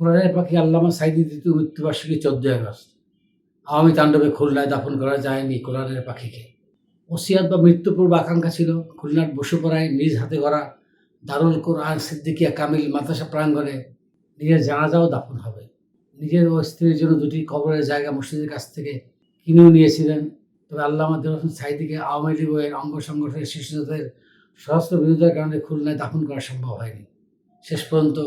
কোরআনের পাখি আল্লামা সাইদি দ্বিতীয় মৃত্যুবার্ষিকী চোদ্দই আগস্ট। আওয়ামী তাণ্ডবে খুলনায় দাফন করা যায়নি কোরআনের পাখিকে। ওসিয়াত বা মৃত্যুপূর্ব আকাঙ্ক্ষা ছিল খুলনার বসুপাড়ায় নিজ হাতে গড়া দারুল কোরআন সিদ্দিকিয়া কামিল মাদ্রাসা প্রাঙ্গণে নিজের জানাজাও দাফন হবে। নিজের ও স্ত্রীর জন্য দুটি কবরের জায়গা মসজিদের কাছ থেকে কিনেও নিয়েছিলেন। তবে আল্লামা দিল সাইদিকে আওয়ামী লীগ ও এর অঙ্গ সংগঠনের শিশুদের সহস্র বিরোধের কারণে খুলনায় দাফন করা সম্ভব হয়নি। শেষ পর্যন্ত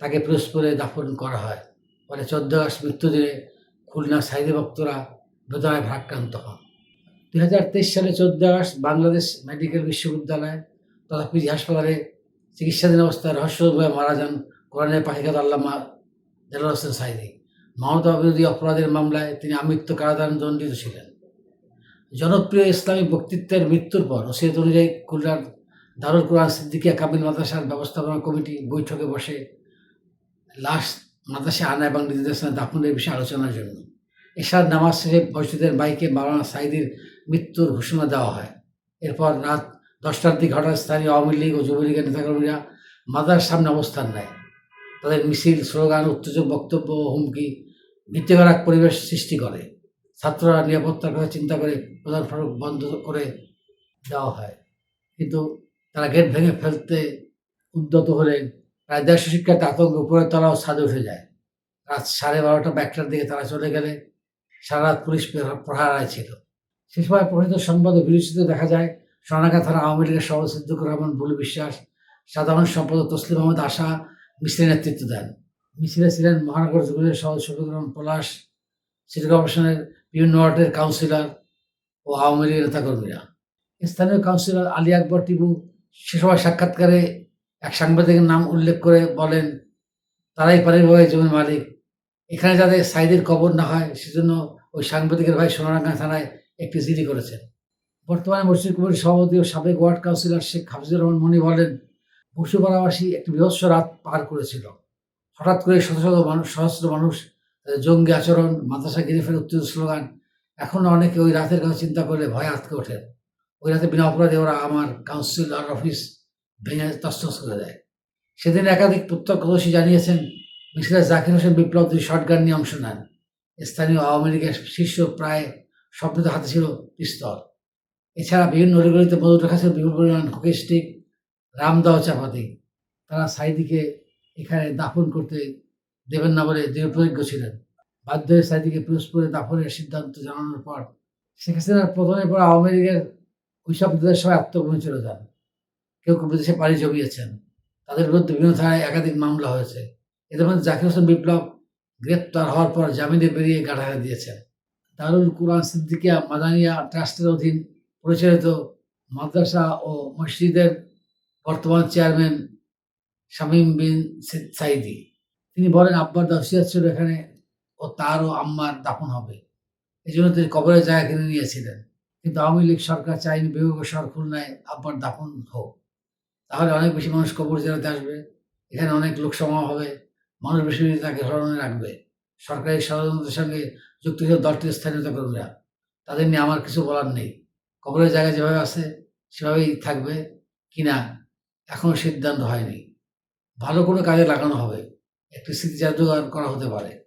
তাকে পিরোজপুরে দাফন করা হয়। পরে চোদ্দ আগস্ট মৃত্যুদিনে খুলনা সাইদি ভক্তরা বেদনায় ভারাক্রান্ত হন। দুই হাজার তেইশ সালে চোদ্দ আগস্ট বাংলাদেশ মেডিকেল বিশ্ববিদ্যালয় তথা পিজি হাসপাতালে চিকিৎসাধীন অবস্থায় রহস্যভাবে মারা যান কোরআনের পাখিকাত আল্লামা দেলার হোসেন সাইদি। মানবতা বিরোধী অপরাধের মামলায় তিনি আমৃত্যু কারাদান দণ্ডিত ছিলেন। জনপ্রিয় ইসলামী বক্তৃত্বের মৃত্যুর পর ওসিয়ত অনুযায়ী খুলনার দারুল কোরআন সিদ্দিকিয়া কাবিল মাদ্রাসার ব্যবস্থাপনা কমিটি বৈঠকে বসে লাশ মাদ্রাসা আনা এবং নির্দেশনা দাফনের বিষয়ে আলোচনার জন্য। এশার নামাজ শেষে মসজিদের বাইকে মাওলানা সাইদির মৃত্যুর ঘোষণা দেওয়া হয়। এরপর রাত দশটার দিকে হঠাৎ স্থানীয় আওয়ামী লীগ ও যুবলীগের নেতাকর্মীরা মাদার সামনে অবস্থান নেয়। তাদের মিছিল, স্লোগান, উত্তেজক বক্তব্য ও হুমকি ভীতিকর এক পরিবেশ সৃষ্টি করে। ছাত্ররা নিরাপত্তার কথা চিন্তা করে প্রধান ফটক বন্ধ করে দেওয়া হয়। কিন্তু তারা গেট ভেঙে ফেলতে উদ্যত হলে দেড়শো শিক্ষার্থী আতঙ্ক উপরের তলাও ছাদে উঠে যায়। রাত সাড়ে বারোটা ব্যাকটার দিকে তারা চলে গেলে সারা রাত পুলিশ প্রহা- প্রহারায় ছিল। সে সময় প্রকাশিত সংবাদ বিরোচিত দেখা যায়। সোনাকা থানা আওয়ামী লীগের সভাপতি সিদ্দিকুর রহমান বুলু বিশ্বাস, সাধারণ সম্পাদক তসলিম আহমদ আশা মিছিলের নেতৃত্ব দেন। মিছিলে ছিলেন মহানগর যুবলীগের সভাপতি শফিকুর রহমান পলাশ, সিটি কর্পোরেশনের বিভিন্ন ওয়ার্ডের কাউন্সিলর ও আওয়ামী লীগের নেতাকর্মীরা। স্থানীয় কাউন্সিলর আলী আকবর টিপু সে সময় সাক্ষাৎকারে এক সাংবাদিকের নাম উল্লেখ করে বলেন, তারাই পারিবারিক জমির মালিক। এখানে যাতে সাইদের কবর না হয়, সেজন্য ওই সাংবাদিকের ভাই সোনারাঙ্গা থানায় একটি জিডি করেছেন। বর্তমানে মসজিদ কমিটির সভাপতি ও সাবেক ওয়ার্ড কাউন্সিলর শেখ হাফিজুর রহমান মনি বলেন বসুপাড়াবাসী একটি বৃহস্ব রাত পার করেছিল। হঠাৎ করে শত শত মানুষ সহস্র মানুষ জঙ্গি আচরণ, মাদ্রাসা ঘিরে ফেলে উত্তেজ স্লোগান এখনও অনেকে ওই রাতের কথা চিন্তা করলে ভয় আটকে ওঠেন। ওই রাতে বিনা অপরাধে ওরা আমার কাউন্সিলর অফিস ভেঙে তস্তস করে দেয়। সেদিন একাধিক প্রত্যক্ষদর্শী জানিয়েছেন মিছিলে জাকির হোসেন বিপ্লব দুই শটগান নিয়ে অংশ নেন। স্থানীয় আওয়ামী লীগের শীর্ষ প্রায় সভ্যদের হাতে ছিল পিস্তল। এছাড়া বিভিন্ন অলিগলিতে মধুর রাখা ছিল বিপুল পরিমাণ হকি স্টিক, রামদাও চাপাতি। তারা সাইদিকে এখানে দাফন করতে দেবেন না বলে দৃঢ়প্রতিজ্ঞ ছিলেন। বাধ্য হয়ে সাইদিকে পিরোজপুরে দাফনের সিদ্ধান্ত জানানোর পর শেখ হাসিনার পতনের পর আওয়ামী লীগের ওইসব নেতাদের সবাই আত্মগোপনে চলে যান। কেউ কেউ বিদেশে পাড়ি জমিয়েছেন তাদের বিরুদ্ধে বিভিন্ন থানায় একাধিক মামলা হয়েছে। এদের মধ্যে জাকির হোসেন বিপ্লব গ্রেপ্তার হওয়ার পর জামিনে বেরিয়ে গাঠায় দিয়েছেন। দারুল কুরআন সিদ্দিকিয়া মাদানিয়া ট্রাস্টের অধীন পরিচালিত মাদ্রাসা ও মসজিদের বর্তমান চেয়ারম্যান শামীম বিন সাইদি তিনি বলেন, আব্বার দাসিয়াত ছিল এখানে ও তারও আম্মার দাফন হবে। এই জন্য তিনি কবরের জায়গা কিনে নিয়েছিলেন। কিন্তু আওয়ামী লীগ সরকার চাইনি বিভাগ শহর খুলনায় আব্বার দাফন হোক। তাহলে অনেক বেশি মানুষ কবর জেলাতে আসবে। এখানে অনেক লোক সমাগম হবে। মানুষ বেশি তাকে স্মরণে রাখবে। সরকারি ষড়যন্ত্রের সঙ্গে যুক্ত ছিল দলটির স্থানীয় কর্মীরা তাদের নিয়ে আমার কিছু বলার নেই। কবরের জায়গা যেভাবে আছে, সেভাবেই থাকবে কিনা এখনও সিদ্ধান্ত হয়নি। ভালো কোনো কাজে লাগানো হবে। একটি স্মৃতি জাদুঘর করা হতে পারে।